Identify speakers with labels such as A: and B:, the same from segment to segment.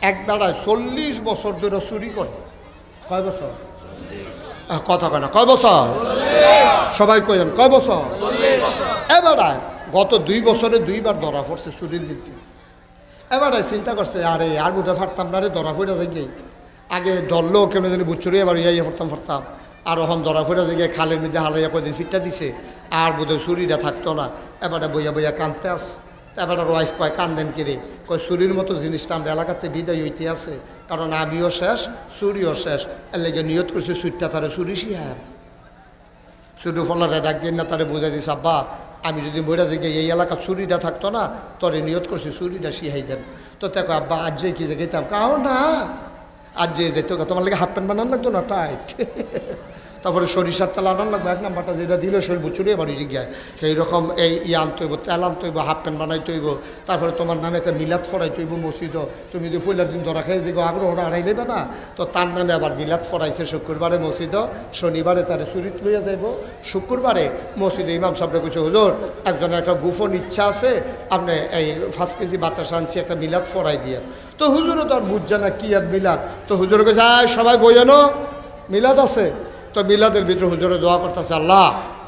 A: এক বেড়ায় চল্লিশ বছর ধরে চুরি করে। কয় বছর? কথা কয় না। কয় বছর? সবাই কয়েন কয় বছর? এবারে গত দুই বছরে দুইবার ধরা পড়ছে চুরির দিকে এবারে চিন্তা করছে, আরে, আর বোধহয় ফারতাম না রে, ধরা পড়ে যাই আগে ধরলেও কেন জানি বুচ্ছুরি এবার ইয়ে ফারতাম ফারতাম আর ওখান ধরা পড়ে যাই গিয়ে খালের মধ্যে হালাইয়া কদিন ফিটটা দিছে। আর বোধহয় চুরিটা থাকতো না। এবারে বইয়া বইয়া কানতে আস এবারে ওয়াইফ কয়, কান্দেন কিরে? কয়, চুরির মতো জিনিসটা আমরা এলাকাতে বিদায় হইতে আছে। কারণ আমিও শেষ, চুরিও শেষ। এর লেগে নিয়ত করছে চুরিটা তারা চুরি শিহার শুধু ফলারে ডাক দিন না তারে বুঝাই দিস আব্বা, আমি যদি মরে যাই এই এলাকা চুরিটা থাকতো না, তোরে নিয়ত করছি চুরিটা শিহাই দেন। তো দেখো, আব্বা, আজ যে কি যে গেতাম কাও না। আজ যে যেত তোমার লাগে হাফ প্যান্ট বানান লাগতো না, টাইট? তারপরে সরিষার তেল আনান লাগবে এক নাম্বারটা যেটা দিলে শরীর বুচুরে বাড়ি গিয়ে এইরকম এই ই আনতে হইব তেল আনতে হইব হাফ প্যান্ট বানাইতে হইব তারপরে তোমার নামে একটা মিলাদ ফরাইতে হইব মসজিদ। তুমি যদি ফুলার দিন ধরা খাই যে আগ্রহটা আড়াই নেবে না তো তার নামে আবার মিলাদ ফরাইছে শুক্রবারে মসজিদ। শনিবারে তার চুরিত লইয়া যাইব। শুক্রবারে মসজিদে ইমাম সাহেবরা কিছু হুজুর একজনের একটা গুফন ইচ্ছা আছে আপনি এই পাঁচ কেজি বাতাস আনছি একটা মিলাদ ফরাই দিয়ে। তো হুজুরও তো আর বুঝছে না কি আর মিলাদ। তো হুজুর "আয়, সবাই বইয়ানো মিলাদ আছে। তো মিলাদের ভিতরে হুজুরে দোয়া করতেছে, আল্লাহ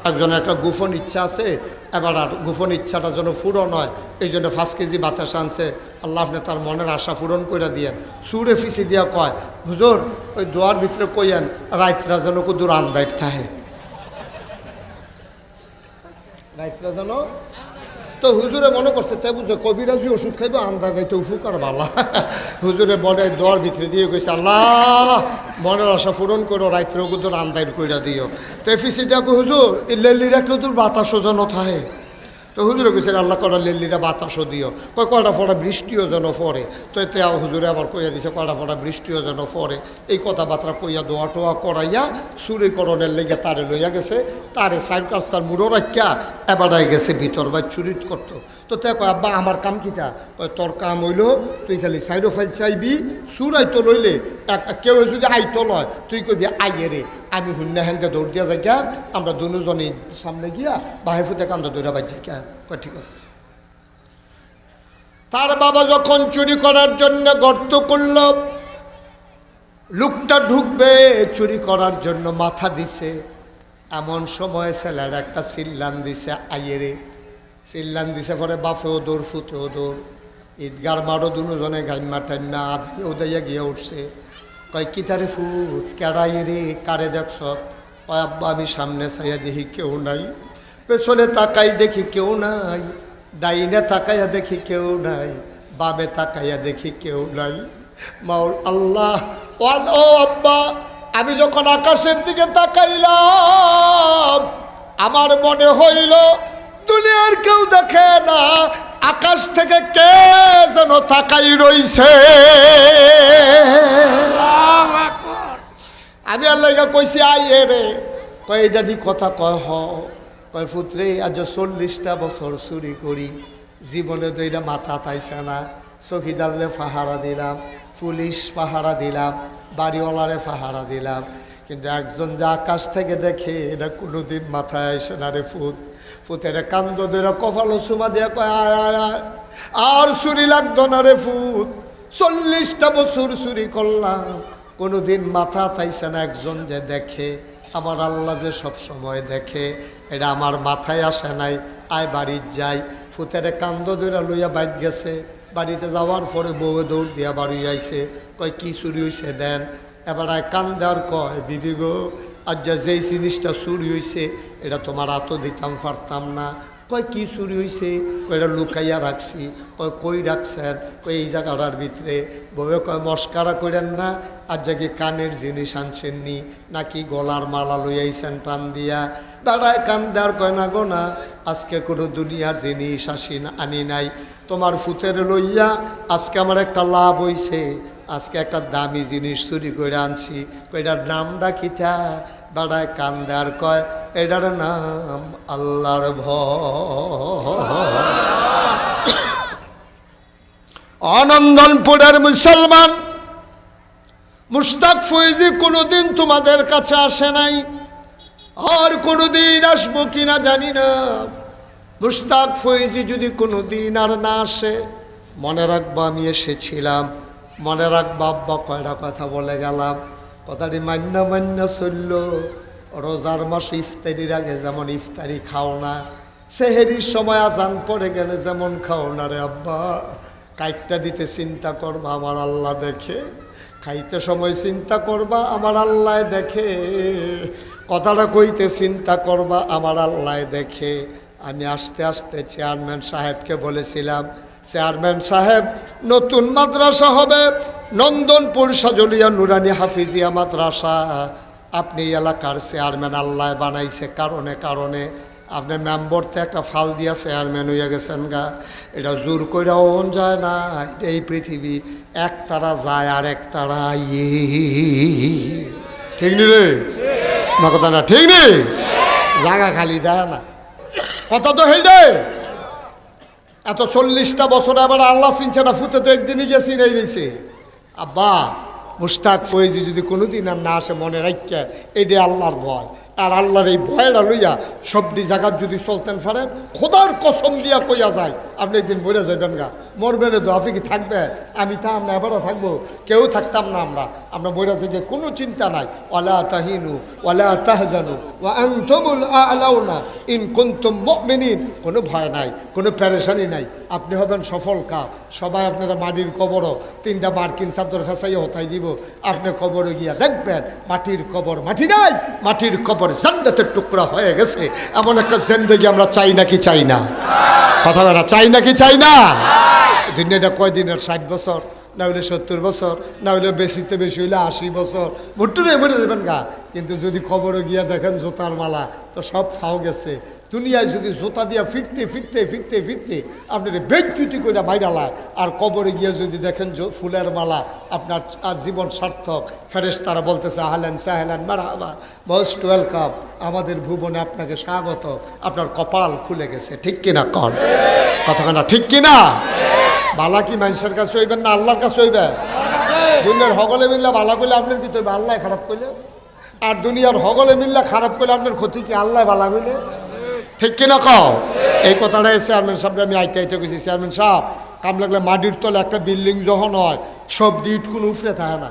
A: একজনের একটা গোপন ইচ্ছা আছে, এবার আর গোপন ইচ্ছাটা যেন পূরণ হয়, এই জন্য পাঁচ কেজি বাতাস আনছে। আল্লাহ আপনি তার মনের আশা পূরণ করে দিয়েন। সুরে ফিসি দিয়া কয়, হুজুর, ওই দোয়ার ভিতরে কইয়েন, রাইতরা যেন কুদুর আন্দাইট থাকে। রাইতরা যেন তো হুজুরে মনে করছে তাই বুঝছ কবিরাজি ওষুধ খাইবে আন্দার রাইতে উপকার বালা। হুজুরে মনে দর ভিতরে দিয়ে কইছে, আল্লাহ, মনের আশা পূরণ করো, রাইত্রে কুদুর আন্দাইট কইরা দিও। তো ফিসিটা হুজুর, এই লেল্লি রাখলে তোর বাতাসও যেন থাকে তো হুজুরে কইছেন আল্লাহ কটা লেল্লিরা বাতাসও দিও। কয় কটা ফটা বৃষ্টিও যেন পড়ে। তো এতে হুজুরে আবার কইয়া দিছে কটা ফটা বৃষ্টিও যেন পড়ে। এই কথাবার্তা কইয়া দোয়া টোয়া করাইয়া চুরিকরণের লেগে তারে লইয়া গেছে। তারে সাইড কাস্তার তার মুড়ো রাখিয়া এবারাই গেছে, ভিতর বা চুরিত করতো। তো তে কয়, আব্বা, আমার কাম কিটা কয়, তোর কাম হইল, তুই খালি সাইডো ফাইল চাইবি সুর আইতো লইলে কেউ যদি আইতো লয়, তুই কবি আইয়ে রে, আমি হুন্না হ্যান্ডে দৌড় দিয়া যাই আমরা দুজনই সামনে গিয়া বাহে ফুটে কান্দা দৌড়া বাজি গিয়া কয়, ঠিক আছে। তার বাবা যখন চুরি করার জন্য গর্ত করল, লোকটা ঢুকবে, চুরি করার জন্য মাথা দিছে। এমন সময় ছেলের একটা সিল্লান দিছে আইয়েরে সিল্লান দিছে, পরে বাপেও দৌড় ফুতেও দৌড় ঈদগার মারো দুজনে গাইমা টাইমা আধি উদাইয়া গিয়ে উঠছে। কয় কিতারে ফুত কেড়াই রে কারে দেখছ কয়, আব্বা, আমি সামনে চাইয়া দেখি কেউ নাই। পেছনে তাকাই দেখি কেউ নাই। ডাইনে তাকাইয়া দেখি কেউ নাই। বামে তাকাইয়া দেখি কেউ নাই। মাউল আল্লাহ ও আব্বা, আমি যখন আকাশের দিকে তাকাইলাম, আমার মনে হইল দুনিয়ার কেউ দেখে না, আকাশ থেকে কে যেন তাকাই রইছে। আমি আল্লাহ কইছি আই এ রে। কয় এটা কথা কয়, হ। কয় পুত্রে আজ চল্লিশটা বছর চুরি করি। জীবনে তো মাথা তাইছে না। চকিদারে পাহারা দিলাম, পুলিশ পাহারা দিলাম, বাড়িওয়ালারে পাহারা দিলাম। কিন্তু একজন যে আকাশ থেকে দেখে, এটা কোনোদিন মাথায় আসে না রে ফুত। ফুতের কান্দ ধরে কপালো চুমা দিয়ে কয় আর চুরি লাগতো না রে ফুত। চল্লিশটা বছর চুরি করলাম। কোনোদিন মাথা তাইছে না একজন যে দেখে। আমার আল্লাহ যে সব সময় দেখে। এটা আমার মাথায় আসে নাই। আয় বাড়ির যাই। ফুতের কান্দ ধরে লইয়া বাইক গেছে। বাড়িতে যাওয়ার পরে বউ দৌড় দিয়া বাড়ি আইছে। কয়, কি চুরি হয়েছে দেন? এবার আয় কান দেওয়ার কয়, বিবি গো আজ যা যেই জিনিসটা চুরি হয়েছে এটা তোমার আত দিতাম, পারতাম না। কয়, কি চুরি হয়েছে কয়, এটা লুকাইয়া রাখছি। কয়, কই রাখছেন? কয়, এই জায়গাটার ভিতরে। বউয়ে কয়, মস্কারা করেন না। আর যাকে কানের জিনিস আনছেন নি, নাকি গলার মালা লইয়াইছেন টান দিয়া। বেড়ায় কান দেওয়ার কয়, না গো না, আজকে কোনো দুনিয়ার জিনিস আসি আনি নাই। তোমার ফুতের লইয়া আজকে আমার একটা লাভ হইছে। আজকে একটা দামি জিনিস চুরি করে আনছি। এটার নামটা কিতা বেড়ায় কান দেওয়ার কয়, এটার নাম আল্লাহর ভয়। অনন্দনপুরের মুসলমান মুস্তাক ফৈজি কোনোদিন তোমাদের কাছে আসে নাই। আর কোনোদিন আসব কিনা জানি না। মুস্তাক ফৈজি যদি কোনোদিন আর না আসে, মনে রাখব আমি এসেছিলাম। মনে রাখবা আব্বা কয়টা কথা বলে গেলাম। কথাটি মান্য মান্য চলল। রোজার মাস ইফতারির আগে যেমন ইফতারি খাও না, সেহেরির সময় আজান পড়ে গেলে যেমন খাও না রে আব্বা। কাইটটা দিতে চিন্তা করবা আমার আল্লাহ দেখে, খাইতে সময় চিন্তা করবা আমার আল্লাহ দেখে। কথাটা কইতে চিন্তা করবা আমার আল্লাহ দেখে। আমি আস্তে আস্তে চেয়ারম্যান সাহেবকে বলেছিলাম চেয়ারম্যান সাহেব, নতুন মাদ্রাসা হবে। নন্দনপুর সাজলিয়া নুরানি হাফিজিয়া মাদ্রাসা। আপনি এলাকার চেয়ারম্যান আল্লাহ বানাইছে কারণে কারণে। আপনি মেম্বরতে একটা ফাল দিয়া চেয়ারম্যান হইয়া গেছেন গা। এটা জোর করে ওন যায় না। এই পৃথিবী এক তারা যায় আর এক তারা ইয়ে। ঠিক নি রে? কথা না, ঠিক নেই জায়গা খালি দেয় না। কথা তো হেঁটে এত চল্লিশটা বছর আবার আল্লাহ চিনছে না, ফুতে তো একদিনই গিয়ে নেই গেছে আব্বা, মুস্তাক ফয়েজি যদি কোনোদিন আর না আসে মনে রাখছে এটি আল্লাহর ভয়। আর আল্লাহর এই ভয়টা লইয়া সবটি জায়গার যদি চলতেন ফারেন খোদার কসম দিয়া কইয়া যায়, আপনি একদিন মরে যাবেন গা। মরবেন তো আপনি কি থাকবেন? আমি তা আমরা এবারও থাকব। কেউ থাকতাম না আমরা। আমরা মরে থেকে কোনো চিন্তা নাই। ওয়ালা তাহিনু, ওয়ালা তাহজানু, ওয়া আনতুমুল আলাউনা। ইন কুনতুম মুমিনিন। কোনো ভয় নাই, কোনো প্যারেশানি নাই। আপনি হবেন সফল কা সবাই আপনারা মাটির কবরও। তিনটা মার্কিন চাদর ফেসাইয়ে হতাই দিব। আপনি কবরে গিয়া দেখবেন, মাটির কবর মাটি নাই, মাটির কবর জান্নাতের টুকরা হয়ে গেছে। এমন একটা জেন্দেগি আমরা চাই নাকি চাই না? কথা বলা, চাই নাকি চাই না? দুনিয়াটা কয় দিনের? ষাট বছর, না হলে সত্তর বছর, না হলে বেশিতে বেশি হইলে আশি বছর। ভুট্টুরে মরে দেবেন গা। কিন্তু যদি কবরে গিয়া দেখেন জোতার মালা, তো সব ফাও গেছে। দুনিয়ায় যদি জোতা দিয়া ফিরতে ফিরতে ফিরতে ফিরতে আপনার বেচ্যুতি করে বাইরালায় আর কবরে গিয়ে যদি দেখেন ফুলের মালা, আপনার জীবন সার্থক। ফেরেস তারা বলতেছে, আহলেন সাহেলেন মারাবা মোস্ট ওয়েলকাম আমাদের ভুবনে আপনাকে স্বাগত। আপনার কপাল খুলে গেছে। ঠিক কিনা কন? কতখানা ঠিক কিনা? বালা কি মানুষের কাছে হইবেন না আল্লাহর কাছে হইবে দুনিয়ার হগলে মিল্লা বালা করলে আপনার কি তৈবে? আল্লাহ খারাপ করলে আর দুনিয়ার হগলে মিল্লা খারাপ করলে আপনার ক্ষতি কি? আল্লাহ বালা করলে ঠিক কিনা কও? এই কথাটা চেয়ারম্যান সাহেব আমি আইতে আইতে গেছি চেয়ারম্যান সাহেব, কাম লাগলে মাটির তলে একটা বিল্ডিং যখন হয়, সব ডিউট কোনো উফরে থাকে না।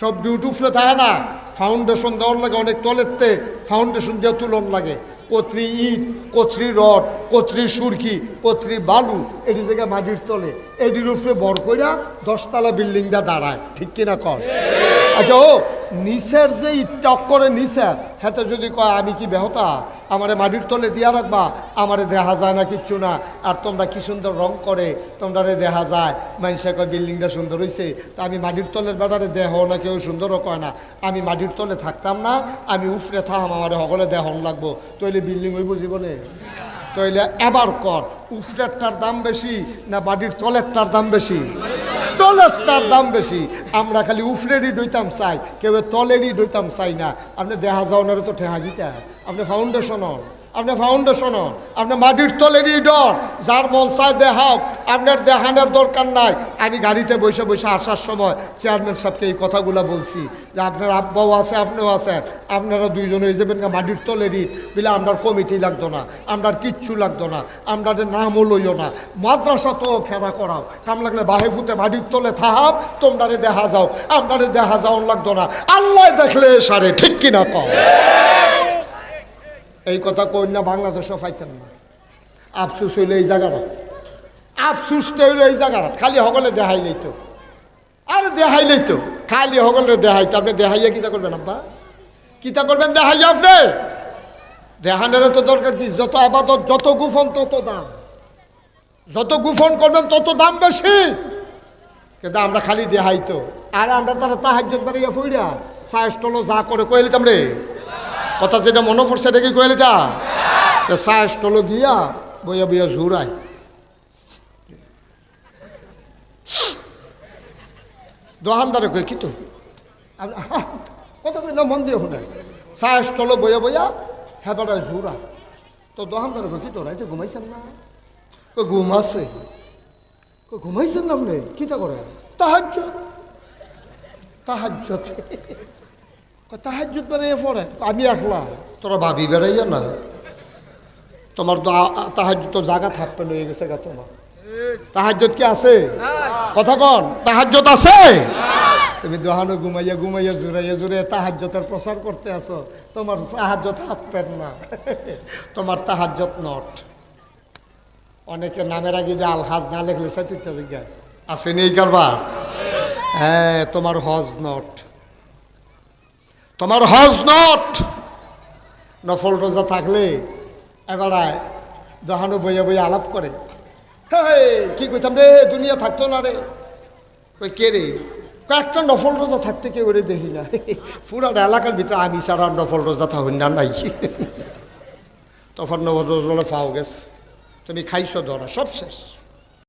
A: সব ডিউট উফরে থাকে না। ফাউন্ডেশন দেওয়ার লাগে অনেক তলেরতে ফাউন্ডেশন দিয়ে তুলন লাগে। কত্রি ইট, কত্রি রড, কত্রি সুরকি, কত্রি বালু, এটি জায়গায় মাটির তলে, এটির উপরে বর কইরা দশতলা বিল্ডিংটা দাঁড়ায়। ঠিক কিনা কর আচ্ছা ও, নিচের যে ইটটক করে নিচের হ্যাঁ যদি কয়, আমি কি বেহতা? আমারে মাটির তলে দিয়া রাখবা, আমারে দেখা যায় না, কিচ্ছু না। আর তোমরা কি সুন্দর রং করে তোমরা রে দেখা যায়। মানুষে কয়, বিল্ডিংটা সুন্দর হয়েছে তা আমি মাটির তলের বেটারে দেহ না, কেউ সুন্দরও কয় না। আমি মাটির তলে থাকতাম না, আমি উফরে থাম আমারে সকলে দেহন লাগবো। তৈলে বিল্ডিং হইব জীবনে? তইলে এবার কর, উফরেরটার দাম বেশি না বাড়ির তলেরটার দাম বেশি? তলেরটার দাম বেশি। আমরা খালি উফরেরই ডইতাম চাই, কেউ তলেরই ডইতাম চাই না। আপনি দেখা যাওয়ার তো ঠেহাগিতা আপনি ফাউন্ডেশন হন, আপনি ফাউন্ডেশন আপনি মাটির তলেরই ডর। যার মন দেহা দেখাও আপনার দেখানোর দরকার নাই। আমি গাড়িতে বসে বসে আসার সময় চেয়ারম্যান সাহেবকে এই কথাগুলো বলছি যে আপনার আব্বাও আছে, আপনিও আছেন। আপনারা দুইজন হয়ে যাবেন মাটির তলেরই, বিলে আমরার কমিটি লাগতো না, আমরার কিচ্ছু লাগতো না, আমরাদের নামও লইও না। মাদ্রাসা তো খেলা করাও। কাম লাগলে বাহে ফুতে মাটির তলে থাহাও, তোমরারে দেখা যাও। আমরারে দেখা যাও লাগতো না। আল্লাহ দেখলে সারে, ঠিক কিনা কম এই কথা কই না, বাংলাদেশও পাইতেন না। আফসুস হইলে এই জায়গাটা। আফসুসটা হইল এই জায়গাটা খালি সকলে দেখাই লইতো আরে দেখাই লইতো খালি সকলে দেখাইতো আপনি দেখাইয়া কিতা করবেন, আব্বা? কিতা করবেন দেখাইয়া আপনি? দেখানোর তো দরকার কি? যত আবাদত, যত গুফন, তত দাম। যত গুফন করবেন, তত দাম বেশি। কিন্তু আমরা খালি দেহাই তো। আর আমরা তারা তাহাজ বাড়িয়া ফইরা সায়স্টলো যা করে কইলিতাম রে কথা যেটা মনে পড়ছে এটা কি কইলিতা সায়স্টলো গিয়া বইয়া বইয়া জুড়ায়। দোকানদারে কই, কি তো? কই, না, মন দিয়ে শুনে। সায়স্টলো বইয়া বইয়া হেবাটায় জুড়া। তো দোকানদারে কই, কি তো, রাইতে ঘুমাইছেন না? কই, ঘুম আছে। কই, ঘুমাইছেন না আপনি? কিতা করে? তাহাজ্য তাহাজ্য তাহাজ্জুদ বানাইয়া পড়ে, আমি একলা। তোরা ভাবি বেড়াইয়া না? তোমার তো তাহাজ্জুদ তো জায়গা থাকবে লয়ে গেছে গা তোমার। তাহাজ্জুদ কি আছে? কথা কন তাহাজ্জত আছে? তুমি দোহানো ঘুমাইয়া ঘুমাইয়া জুড়াইয়া জুড়ে তাহাজ্জতের প্রচার করতে আসো তোমার তাহাজ্জত হাফ প্যান্ট না। তোমার তাহাজ্জত নট। অনেকে নামের আগে যে আলহাজ না লেখলে সে সাইতুরটা জায়গায় আছে নেই কারবার? হ্যাঁ তোমার হজ নট। তোমার হজ নট। নফল রোজা থাকলে এবারায় দহানো বইয়া বইয়া আলাপ করে। হেই, কি কইতাম রে? দুনিয়া থাকতো না রে। কই কে রে? কয়েকটা নফল রোজা থাকতে কেউ রে দেখি না। পুরা এলাকার ভিতরে আমি ছাড়া নফল রোজা থাকুন না নাই। তখন নফল রোজা পাও গেছে। তুমি খাইছো ধরা সব শেষ।